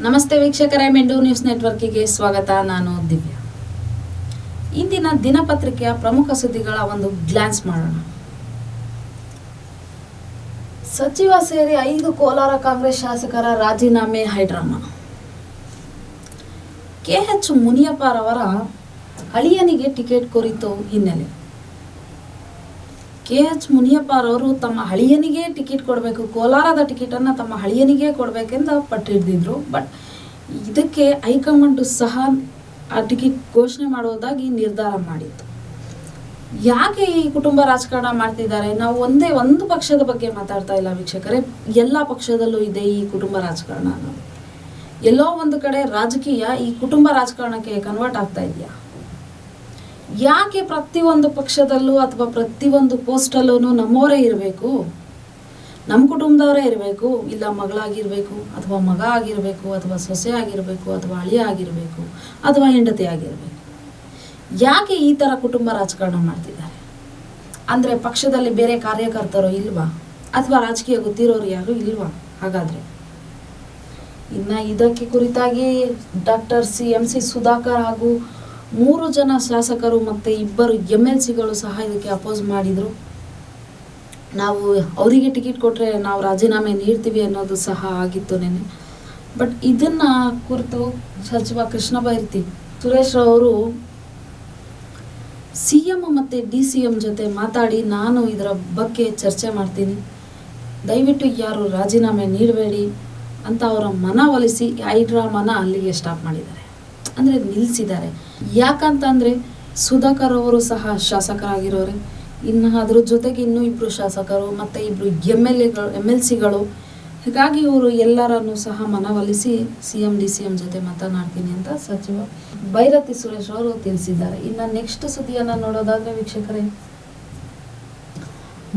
ನಮಸ್ತೆ ವೀಕ್ಷಕರೇ ಮೆಂಡು ನ್ಯೂಸ್ ನೆಟ್ವರ್ಕಿಗೆ ಸ್ವಾಗತ. ನಾನು ದಿವ್ಯಾ. ಇಂದಿನ ದಿನಪತ್ರಿಕೆಯ ಪ್ರಮುಖ ಸುದ್ದಿಗಳ ಒಂದು ಗ್ಲಾನ್ಸ್ ಮಾಡೋಣ. ಸಚಿವ ಸೇರಿ ಐದು ಕೋಲಾರ ಕಾಂಗ್ರೆಸ್ ಶಾಸಕರ ರಾಜೀನಾಮೆ ಹೈಡ್ರಾಮಾ. ಕೆ. ಎಚ್. ಮುನಿಯಪ್ಪರವರ ಅಳಿಯನಿಗೆ ಟಿಕೆಟ್ ಕುರಿತು ಹಿನ್ನೆಲೆ. ಕೆ ಎಚ್ ಮುನಿಯಪ್ಪರವರು ತಮ್ಮ ಹಳಿಯನಿಗೆ ಟಿಕೆಟ್ ಕೊಡಬೇಕು, ಕೋಲಾರದ ಟಿಕೆಟನ್ನು ತಮ್ಮ ಹಳಿಯನಿಗೆ ಕೊಡಬೇಕೆಂದು ಪಟ್ಟಿಡ್ದಿದ್ರು. ಬಟ್ ಇದಕ್ಕೆ ಹೈಕಮಾಂಡು ಸಹ ಆ ಟಿಕೆಟ್ ಘೋಷಣೆ ಮಾಡುವುದಾಗಿ ನಿರ್ಧಾರ ಮಾಡಿತ್ತು. ಯಾಕೆ ಈ ಕುಟುಂಬ ರಾಜಕಾರಣ ಮಾಡ್ತಿದ್ದಾರೆ? ನಾವು ಒಂದೇ ಒಂದು ಪಕ್ಷದ ಬಗ್ಗೆ ಮಾತಾಡ್ತಾ ಇಲ್ಲ ವೀಕ್ಷಕರೇ. ಎಲ್ಲ ಪಕ್ಷದಲ್ಲೂ ಇದೆ ಈ ಕುಟುಂಬ ರಾಜಕಾರಣ ಅನ್ನೋದು. ಎಲ್ಲೋ ಒಂದು ಕಡೆ ರಾಜಕೀಯ ಈ ಕುಟುಂಬ ರಾಜಕಾರಣಕ್ಕೆ ಕನ್ವರ್ಟ್ ಆಗ್ತಾ ಇದೆಯಾ? ಯಾಕೆ ಪ್ರತಿಯೊಂದು ಪಕ್ಷದಲ್ಲೂ ಅಥವಾ ಪ್ರತಿಯೊಂದು ಪೋಸ್ಟಲ್ಲೂ ನಮ್ಮವರೇ ಇರಬೇಕು? ನಮ್ಮ ಕುಟುಂಬದವರೇ ಇರಬೇಕು, ಇಲ್ಲ ಮಗಳಾಗಿರಬೇಕು, ಅಥವಾ ಮಗ ಆಗಿರಬೇಕು, ಅಥವಾ ಸೊಸೆ ಆಗಿರಬೇಕು, ಅಥವಾ ಅಳಿಯ ಆಗಿರಬೇಕು, ಅಥವಾ ಹೆಂಡತಿ ಆಗಿರಬೇಕು. ಯಾಕೆ ಈ ಥರ ಕುಟುಂಬ ರಾಜಕಾರಣ ಮಾಡ್ತಿದ್ದಾರೆ? ಅಂದರೆ ಪಕ್ಷದಲ್ಲಿ ಬೇರೆ ಕಾರ್ಯಕರ್ತರು ಇಲ್ವಾ? ಅಥವಾ ರಾಜಕೀಯ ಗೊತ್ತಿರೋರು ಯಾರು ಇಲ್ವಾ? ಹಾಗಾದರೆ. ಇನ್ನು ಇದಕ್ಕೆ ಕುರಿತಾಗಿ doctor C M C Sudhakar ಹಾಗೂ ಮೂರು ಜನ ಶಾಸಕರು ಮತ್ತು ಇಬ್ಬರು ಎಂ ಎಲ್ ಸಿಗಳು ಸಹ ಇದಕ್ಕೆ ಅಪೋಸ್ ಮಾಡಿದರು. ನಾವು ಅವರಿಗೆ ಟಿಕೆಟ್ ಕೊಟ್ಟರೆ ನಾವು ರಾಜೀನಾಮೆ ನೀಡ್ತೀವಿ ಅನ್ನೋದು ಸಹ ಆಗಿತ್ತು ನೆನೆ ಬಟ್ ಇದನ್ನು ಕುರಿತು ಸಚಿವ ಕೃಷ್ಣ ಬೈರ್ತಿ ಸುರೇಶ್ ಅವರು ಸಿ ಎಂ ಮತ್ತು ಡಿ ಸಿ ಎಂ ಜೊತೆ ಮಾತಾಡಿ ನಾನು ಇದರ ಬಗ್ಗೆ ಚರ್ಚೆ ಮಾಡ್ತೀನಿ. ದಯವಿಟ್ಟು ಯಾರು ರಾಜೀನಾಮೆ ನೀಡಬೇಡಿ ಅಂತ ಅವರ ಮನವೊಲಿಸಿ ಡ್ರಾಮನ ಅಲ್ಲಿಗೆ ಸ್ಟಾಪ್ ಮಾಡಿದ್ದಾರೆ. ಅಂದರೆ ನಿಲ್ಲಿಸಿದ್ದಾರೆ ಯಾಕಂತಂದರೆ ಸುಧಾಕರ್ ಅವರು ಸಹ ಶಾಸಕರಾಗಿರೋರೆ. ಇನ್ನು ಅದ್ರ ಜೊತೆಗೆ ಇನ್ನೂ ಇಬ್ರು ಶಾಸಕರು, ಮತ್ತೆ ಇಬ್ರು ಎಂ ಎಲ್ ಎಗಳು, ಎಂ ಎಲ್ ಸಿಗಳು. ಹೀಗಾಗಿ ಇವರು ಎಲ್ಲರನ್ನು ಸಹ ಮನವೊಲಿಸಿ C M, D C M ಜೊತೆ ಮಾತನಾಡ್ತೀನಿ ಅಂತ ಸಚಿವ ಭೈರತಿ ಸುರೇಶ್ ಅವರು ತಿಳಿಸಿದ್ದಾರೆ. ಇನ್ನು ನೆಕ್ಸ್ಟ್ ಸುದ್ದಿಯನ್ನು ನೋಡೋದಾದ್ರೆ ವೀಕ್ಷಕರೇ,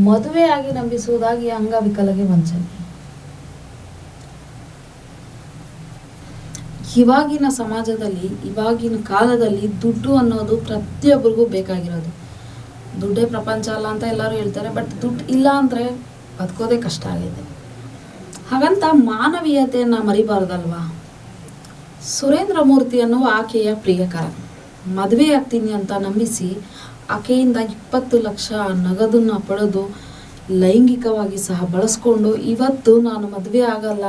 ಮದುವೆಯಾಗಿ ನಂಬಿಸುವುದಾಗಿ ಅಂಗವಿಕಲಗೆ ವಂಚನೆ. ಇವಾಗಿನ ಸಮಾಜದಲ್ಲಿ, ಇವಾಗಿನ ಕಾಲದಲ್ಲಿ ದುಡ್ಡು ಅನ್ನೋದು ಪ್ರತಿಯೊಬ್ಬರಿಗೂ ಬೇಕಾಗಿರೋದು. ದುಡ್ಡೇ ಪ್ರಪಂಚ ಅಲ್ಲ ಅಂತ ಎಲ್ಲರೂ ಹೇಳ್ತಾರೆ ಬಟ್ ದುಡ್ಡು ಇಲ್ಲ ಅಂದರೆ ಬದುಕೋದೇ ಕಷ್ಟ ಆಗಿದೆ. ಹಾಗಂತ ಮಾನವೀಯತೆಯನ್ನು ಮರಿಬಾರ್ದಲ್ವಾ? ಸುರೇಂದ್ರ ಮೂರ್ತಿ ಅನ್ನುವ ಆಕೆಯ ಪ್ರಿಯಕರ. ಮದುವೆ ಆಗ್ತೀನಿ ಅಂತ ನಂಬಿಸಿ ಆಕೆಯಿಂದ ಇಪ್ಪತ್ತು ಲಕ್ಷ ನಗದನ್ನು ಪಡೆದು ಲೈಂಗಿಕವಾಗಿ ಸಹ ಬಳಸ್ಕೊಂಡು ಇವತ್ತು ನಾನು ಮದುವೆ ಆಗಲ್ಲ.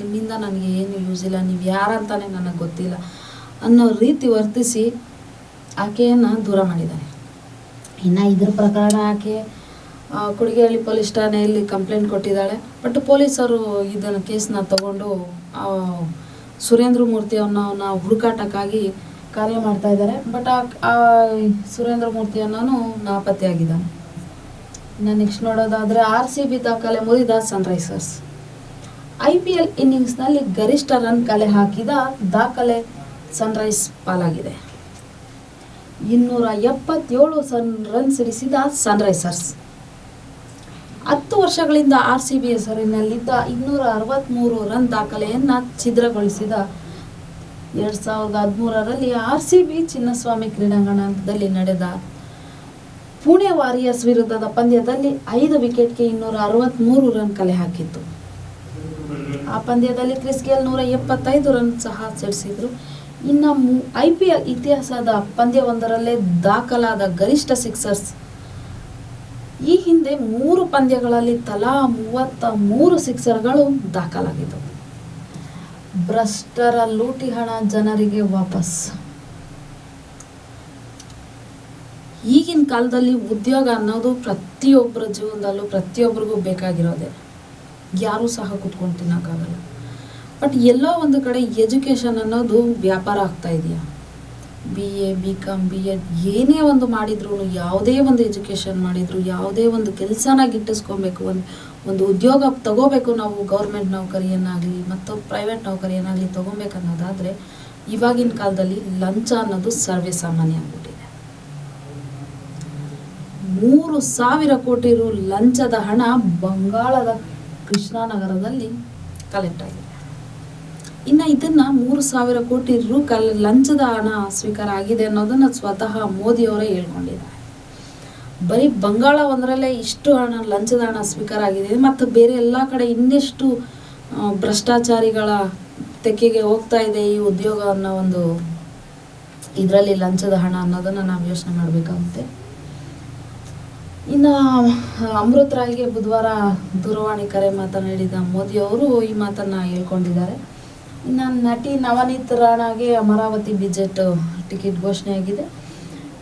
ನಿಮ್ಮಿಂದ ನನಗೆ ಏನು ಯೂಸ್ ಇಲ್ಲ, ನೀವು ಯಾರಂತಾನೆ ನನಗೆ ಗೊತ್ತಿಲ್ಲ ಅನ್ನೋ ರೀತಿ ವರ್ತಿಸಿ ಆಕೆಯನ್ನು ದೂರ ಮಾಡಿದ್ದಾನೆ ಇನ್ನು ಇದ್ರ ಪ್ರಕರಣ ಆಕೆ ಕುಡಿಗೆಹಳ್ಳಿ ಪೊಲೀಸ್ ಠಾಣೆಯಲ್ಲಿ ಕಂಪ್ಲೇಂಟ್ ಕೊಟ್ಟಿದ್ದಾಳೆ. ಬಟ್ ಪೊಲೀಸರು ಇದನ್ನು ಕೇಸನ್ನ ತಗೊಂಡು ಸುರೇಂದ್ರ ಮೂರ್ತಿ ಅವನ್ನ ಹುಡುಕಾಟಕ್ಕಾಗಿ ಕಾರ್ಯ ಮಾಡ್ತಾ ಇದ್ದಾರೆ. ಬಟ್ ಆ ಆ ಸುರೇಂದ್ರ ಮೂರ್ತಿ ಅನ್ನೋನು ನಾಪತ್ತೆಯಾಗಿದ್ದಾನೆ. ಇನ್ನು ನೆಕ್ಸ್ಟ್ ನೋಡೋದಾದರೆ ಆರ್ ಸಿ ಬಿ ದಾಖಲೆ ಮುರಿದ ಸನ್ರೈಸರ್ಸ್ ಐ ಪಿ ಎಲ್ ಇನ್ನಿಂಗ್ಸ್ನಲ್ಲಿ ಗರಿಷ್ಠ ರನ್ ಕಲೆ ಹಾಕಿದ ದಾಖಲೆ ಸನ್ರೈಸ್ ಪಾಲಾಗಿದೆ. ಇನ್ನೂರ ಎಪ್ಪತ್ತೇಳು ಸನ್ ರನ್ ಸಿಡಿಸಿದ ಸನ್ರೈಸರ್ಸ್. ಹತ್ತು ವರ್ಷಗಳಿಂದ ಆರ್ ಸಿ ಬಿ ಹೆಸರಿನಲ್ಲಿದ್ದ ಇನ್ನೂರ ಅರವತ್ತ್ಮೂರು ರನ್ ದಾಖಲೆಯನ್ನು ಛಿದ್ರಗೊಳಿಸಿದ ಎರಡು ಸಾವಿರದ ಹದಿಮೂರರಲ್ಲಿ ಆರ್ ಸಿ ಬಿ ಚಿನ್ನಸ್ವಾಮಿ ಕ್ರೀಡಾಂಗಣದಲ್ಲಿ ನಡೆದ ಪುಣೆ ವಾರಿಯರ್ಸ್ ವಿರುದ್ಧದ ಪಂದ್ಯದಲ್ಲಿ ಐದು ವಿಕೆಟ್ಗೆ ಇನ್ನೂರ ಅರವತ್ತ್ಮೂರು ರನ್ ಕಲೆ ಹಾಕಿತ್ತು. ಆ ಪಂದ್ಯದಲ್ಲಿ ಕ್ರಿಸ್ ಗೇಲ್ ನೂರ ಎಪ್ಪತ್ತೈದು ರನ್ ಸಹ ಸೆಡಿಸಿದ್ರು. ಇನ್ನು ಐ ಪಿ ಎಲ್ ಇತಿಹಾಸದ ಪಂದ್ಯವೊಂದರಲ್ಲೇ ದಾಖಲಾದ ಗರಿಷ್ಠ ಸಿಕ್ಸರ್ಸ್. ಈ ಹಿಂದೆ ಮೂರು ಪಂದ್ಯಗಳಲ್ಲಿ ತಲಾ ಮೂವತ್ತ ಮೂರು ಸಿಕ್ಸರ್ಗಳು ದಾಖಲಾಗಿದ್ದವು. ಭ್ರಷ್ಟರ ಲೂಟಿ ಹಣ ಜನರಿಗೆ ವಾಪಸ್. ಈಗಿನ ಕಾಲದಲ್ಲಿ ಉದ್ಯೋಗ ಅನ್ನೋದು ಪ್ರತಿಯೊಬ್ಬರ ಜೀವನದಲ್ಲೂ ಪ್ರತಿಯೊಬ್ಬರಿಗೂ ಬೇಕಾಗಿರೋದೆ. ಯಾರೂ ಸಹ ಕುತ್ಕೊಂಡು ತಿನ್ನೋಕ್ಕಾಗಲ್ಲ. ಬಟ್ ಎಲ್ಲೋ ಒಂದು ಕಡೆ ಎಜುಕೇಷನ್ ಅನ್ನೋದು ವ್ಯಾಪಾರ ಆಗ್ತಾ ಇದೆಯಾ? B A B Com B Ed ಏನೇ ಒಂದು ಮಾಡಿದ್ರು ಯಾವುದೇ ಒಂದು ಎಜುಕೇಷನ್ ಮಾಡಿದ್ರು, ಯಾವುದೇ ಒಂದು ಕೆಲಸನ ಗಿಟ್ಟಿಸ್ಕೊಬೇಕು ಒಂದು ಒಂದು ಉದ್ಯೋಗ ತಗೋಬೇಕು ನಾವು ಗೌರ್ಮೆಂಟ್ ನೌಕರಿಯನ್ನಾಗಲಿ ಮತ್ತು ಪ್ರೈವೇಟ್ ನೌಕರಿಯನ್ನಾಗಲಿ ತೊಗೊಬೇಕನ್ನೋದಾದರೆ ಇವಾಗಿನ ಕಾಲದಲ್ಲಿ ಲಂಚ ಅನ್ನೋದು ಸರ್ವೇ ಸಾಮಾನ್ಯ ಆಗ್ಬಿಟ್ಟಿದೆ. ಮೂರು ಸಾವಿರ ಕೋಟಿ ರು ಲಂಚದ ಹಣ ಬಂಗಾಳದ ಕೃಷ್ಣಾನಗರದಲ್ಲಿ ಕಲೆಕ್ಟ್ ಆಗಿದೆ. ಇನ್ನು ಇದನ್ನ ಮೂರು ಸಾವಿರ ಕೋಟಿ ರು ಕಲ್, ಲಂಚದ ಹಣ ಸ್ವೀಕಾರ ಆಗಿದೆ ಅನ್ನೋದನ್ನ ಸ್ವತಃ ಮೋದಿಯವರೇ ಹೇಳ್ಕೊಂಡಿದ್ದಾರೆ. ಬರೀ ಬಂಗಾಳ ಒಂದರಲ್ಲೇ ಇಷ್ಟು ಹಣ, ಲಂಚದ ಹಣ ಸ್ವೀಕಾರ ಆಗಿದೆ. ಮತ್ತು ಬೇರೆ ಎಲ್ಲ ಕಡೆ ಇನ್ನೆಷ್ಟು ಭ್ರಷ್ಟಾಚಾರಿಗಳ ತೆಕ್ಕೆಗೆ ಹೋಗ್ತಾ ಇದೆ ಈ ಉದ್ಯೋಗ ಅನ್ನೋ ಒಂದು, ಇದರಲ್ಲಿ ಲಂಚದ ಹಣ ಅನ್ನೋದನ್ನು ನಾವು ಯೋಚನೆ ಮಾಡಬೇಕಾಗುತ್ತೆ. ಇನ್ನು ಅಮೃತ್ ರಾಯ್ಗೆ ಬುಧವಾರ ದೂರವಾಣಿ ಕರೆ ಮಾತನಾಡಿದ ಮೋದಿ ಅವರು ಈ ಮಾತನ್ನು ಹೇಳ್ಕೊಂಡಿದ್ದಾರೆ. ಇನ್ನು ನಟಿ ನವನೀತ್ ರಾಣಾಗೆ ಅಮರಾವತಿ ಬಿಜೆಟ್ ಟಿಕೆಟ್ ಘೋಷಣೆಯಾಗಿದೆ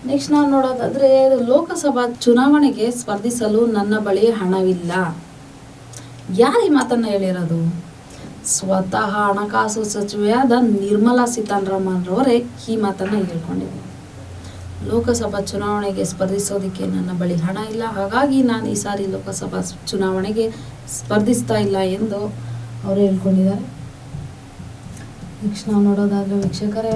ನೆಕ್ಸ್ಟ್ ನಾವು ನೋಡೋದಾದರೆ, ಲೋಕಸಭಾ ಚುನಾವಣೆಗೆ ಸ್ಪರ್ಧಿಸಲು ನನ್ನ ಬಳಿ ಹಣವಿಲ್ಲ. ಯಾರು ಈ ಮಾತನ್ನು ಹೇಳಿರೋದು? ಸ್ವತಃ ಹಣಕಾಸು ಸಚಿವೆಯಾದ ನಿರ್ಮಲಾ ಸೀತಾರಾಮನ್ ರವರೇ ಈ ಮಾತನ್ನು ಹೇಳ್ಕೊಂಡಿದ್ದಾರೆ. ಲೋಕಸಭಾ ಚುನಾವಣೆಗೆ ಸ್ಪರ್ಧಿಸೋದಕ್ಕೆ ನನ್ನ ಬಳಿ ಹಣ ಇಲ್ಲ. ಹಾಗಾಗಿ ನಾನು ಈ ಸಾರಿ ಲೋಕಸಭಾ ಚುನಾವಣೆಗೆ ಸ್ಪರ್ಧಿಸ್ತಾ ಇಲ್ಲ ಎಂದು ಅವರು ಹೇಳ್ಕೊಂಡಿದ್ದಾರೆ. ನೆಕ್ಸ್ಟ್ ನಾವು ನೋಡೋದಾದ್ರೆ ವೀಕ್ಷಕರೇ,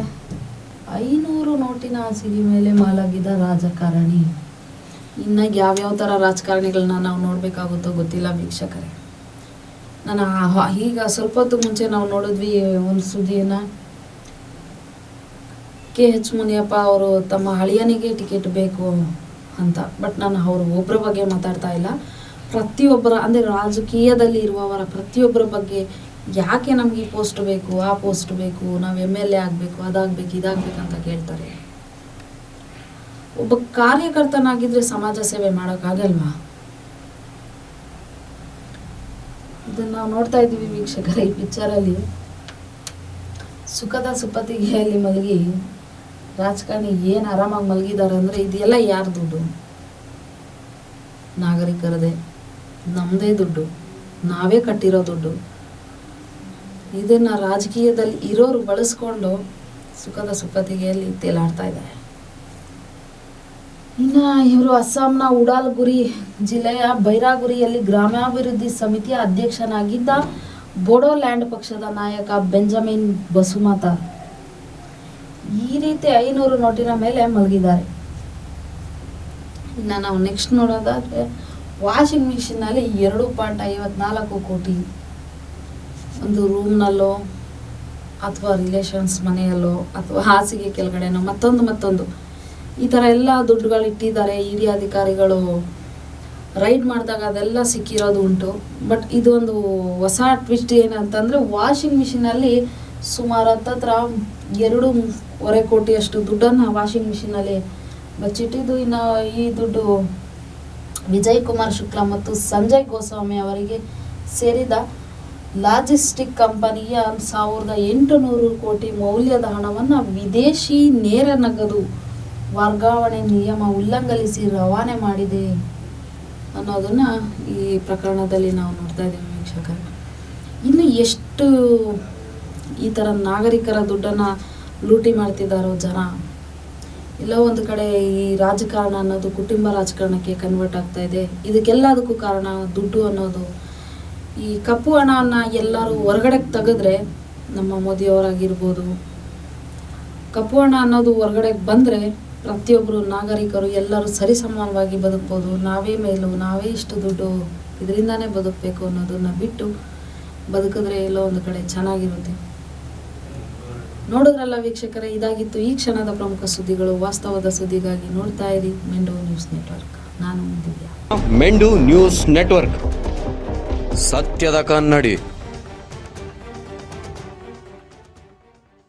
ಐನೂರು ನೋಟಿನ ಹಾಸಿಗೆ ಮೇಲೆ ಮಾಲಾಗಿದ್ದ ರಾಜಕಾರಣಿ. ಇನ್ನು ಯಾವ್ಯಾವ ಥರ ರಾಜಕಾರಣಿಗಳನ್ನ ನಾವು ನೋಡಬೇಕಾಗುತ್ತೋ ಗೊತ್ತಿಲ್ಲ ವೀಕ್ಷಕರೇ. ನಾನು ಈಗ ಸ್ವಲ್ಪ ಹೊತ್ತು ಮುಂಚೆ ನಾವು ನೋಡಿದ್ವಿ, ಒಂದು ಸುದ್ದಿಯನ್ನು. ಕೆ ಎಚ್ ಮುನಿಯಪ್ಪ ಅವರು ತಮ್ಮ ಹಳಿಯನಿಗೆ ಟಿಕೆಟ್ ಬೇಕು ಅಂತ. ಬಟ್ ನಾನು ಅವರು ಒಬ್ಬರ ಬಗ್ಗೆ ಮಾತಾಡ್ತಾ ಇಲ್ಲ. ಪ್ರತಿಯೊಬ್ಬರ, ಅಂದರೆ ರಾಜಕೀಯದಲ್ಲಿ ಇರುವವರ ಪ್ರತಿಯೊಬ್ಬರ ಬಗ್ಗೆ ಯಾಕೆ ನಮಗೆ ಈ ಪೋಸ್ಟ್ ಬೇಕು, ಆ ಪೋಸ್ಟ್ ಬೇಕು, ನಾವು ಎಂ ಎಲ್ ಎ ಆಗಬೇಕು, ಅದಾಗಬೇಕು, ಇದಾಗಬೇಕು ಅಂತ ಕೇಳ್ತಾರೆ. ಒಬ್ಬ ಕಾರ್ಯಕರ್ತನಾಗಿದ್ದರೆ ಸಮಾಜ ಸೇವೆ ಮಾಡೋಕ್ಕಾಗಲ್ವಾ ಇದನ್ನು ನಾವು ನೋಡ್ತಾ ಇದ್ದೀವಿ ವೀಕ್ಷಕರ ಈ ಪಿಕ್ಚರಲ್ಲಿ ಸುಖದ ಸುಪತಿಗೆಯಲ್ಲಿ ಮಲಗಿ ರಾಜಕಾರಣಿ ಏನು ಆರಾಮಾಗಿ ಮಲಗಿದ್ದಾರೆ ಅಂದರೆ ಇದೆಲ್ಲ ಯಾರ ದುಡ್ಡು? ನಾಗರಿಕರದೇ. ನಮ್ಮದೇ ದುಡ್ಡು. ನಾವೇ ಕಟ್ಟಿರೋ ದುಡ್ಡು. ಇದನ್ನು ರಾಜಕೀಯದಲ್ಲಿ ಇರೋರು ಬಳಸ್ಕೊಂಡು ಸುಖದ ಸುಖತಿಗೆಯಲ್ಲಿ ತೇಲಾಡ್ತಾ ಇದ್ದಾರೆ. ಇನ್ನು ಇವರು ಅಸ್ಸಾಂನ ಉಡಾಲ್ಗುರಿ ಜಿಲ್ಲೆಯ ಬೈರಾಗುರಿಯಲ್ಲಿ ಗ್ರಾಮಾಭಿವೃದ್ಧಿ ಸಮಿತಿಯ ಅಧ್ಯಕ್ಷನಾಗಿದ್ದ ಬೋಡೋಲ್ಯಾಂಡ್ ಪಕ್ಷದ ನಾಯಕ ಬೆಂಜಮಿನ್ ಬಸುಮತ ಈ ರೀತಿ ಐನೂರು ನೋಟಿನ ಮೇಲೆ ಮಲಗಿದ್ದಾರೆ. ಇನ್ನು ನಾವು ನೆಕ್ಸ್ಟ್ ನೋಡೋದಾದ್ರೆ ವಾಷಿಂಗ್ ಮಿಷಿನಲ್ಲಿ ಎರಡು ಪಾಯಿಂಟ್ ಐವತ್ನಾಲ್ಕು ಕೋಟಿ ಒಂದು ರೂಮ್ನಲ್ಲೋ ಅಥವಾ ರಿಲೇಷನ್ಸ್ ಮನೆಯಲ್ಲೋ ಅಥವಾ ಹಾಸಿಗೆ ಕೆಳಗಡೆನೋ ಮತ್ತೊಂದು ಮತ್ತೊಂದು, ಈ ಥರ ಎಲ್ಲ ದುಡ್ಡುಗಳು ಇಟ್ಟಿದ್ದಾರೆ ಇಡಿ ಅಧಿಕಾರಿಗಳು. ರೈಡ್ ಮಾಡಿದಾಗ ಅದೆಲ್ಲ ಸಿಕ್ಕಿರೋದು ಉಂಟು. ಬಟ್ ಇದೊಂದು ಹೊಸ ಟ್ವಿಸ್ಟ್ ಏನಂತಂದರೆ ವಾಷಿಂಗ್ ಮಿಷಿನಲ್ಲಿ ಸುಮಾರು ಹತ್ತತ್ರ ಎರಡೂವರೆ ಕೋಟಿಯಷ್ಟು ದುಡ್ಡನ್ನು ವಾಷಿಂಗ್ ಮಿಷಿನಲ್ಲಿ ಬಚ್ಚಿಟ್ಟಿದ್ದು. ಇನ್ನು ಈ ದುಡ್ಡು ವಿಜಯ್ ಕುಮಾರ್ ಶುಕ್ಲಾ ಮತ್ತು ಸಂಜಯ್ ಗೋಸ್ವಾಮಿ ಅವರಿಗೆ ಸೇರಿದ ಲಾಜಿಸ್ಟಿಕ್ ಕಂಪನಿಯ ಸಾವಿರದ ಎಂಟುನೂರು ಕೋಟಿ ಮೌಲ್ಯದ ಹಣವನ್ನು ವಿದೇಶಿ ನೇರ ನಗದು ವರ್ಗಾವಣೆ ನಿಯಮ ಉಲ್ಲಂಘಿಸಿ ರವಾನೆ ಮಾಡಿದೆ ಅನ್ನೋದನ್ನ ಈ ಪ್ರಕರಣದಲ್ಲಿ ನಾವು ನೋಡ್ತಾ ಇದ್ದೀವಿ ವೀಕ್ಷಕರೇ. ಇನ್ನು ಎಷ್ಟು ಈ ಥರ ನಾಗರಿಕರ ದುಡ್ಡನ್ನು ಲೂಟಿ ಮಾಡ್ತಿದ್ದಾರೋ ಜನ? ಎಲ್ಲೋ ಒಂದು ಕಡೆ ಈ ರಾಜಕಾರಣ ಅನ್ನೋದು ಕುಟುಂಬ ರಾಜಕಾರಣಕ್ಕೆ ಕನ್ವರ್ಟ್ ಆಗ್ತಾ ಇದೆ. ಇದಕ್ಕೆಲ್ಲದಕ್ಕೂ ಕಾರಣ ದುಡ್ಡು ಅನ್ನೋದು. ಈ ಕಪ್ಪು ಹಣವನ್ನು ಎಲ್ಲರೂ ಹೊರಗಡೆ ತೆಗೆದ್ರೆ ನಮ್ಮ ಮೋದಿಯವರಾಗಿರ್ಬೋದು ಕಪ್ಪು ಹಣ ಅನ್ನೋದು ಹೊರಗಡೆ ಬಂದರೆ ಪ್ರತಿಯೊಬ್ಬರು ನಾಗರಿಕರು ಎಲ್ಲರೂ ಸರಿಸಮಾನವಾಗಿ ಬದುಕ್ಬೋದು. ನಾವೇ ಮೇಲು, ನಾವೇ ಇಷ್ಟು ದುಡ್ಡು ಇದರಿಂದಾನೇ ಬದುಕಬೇಕು ಅನ್ನೋದನ್ನು ಬಿಟ್ಟು ಬದುಕಿದ್ರೆ ಎಲ್ಲೋ ಒಂದು ಕಡೆ ಚೆನ್ನಾಗಿರುತ್ತೆ. ನೋಡಿದ್ರಲ್ಲ ವೀಕ್ಷಕರೇ, ಇದಾಗಿತ್ತು ಈ ಕ್ಷಣದ ಪ್ರಮುಖ ಸುದ್ದಿಗಳು. ವಾಸ್ತವದ ಸುದ್ದಿಗಾಗಿ ನೋಡ್ತಾ ಇರಿ ಮೆಂಡೋ ನ್ಯೂಸ್ ನೆಟ್ವರ್ಕ್. ನಾನು ದಿವ್ಯಾ. ಮೆಂಡು news network. ಸತ್ಯದ ಕನ್ನಡಿ.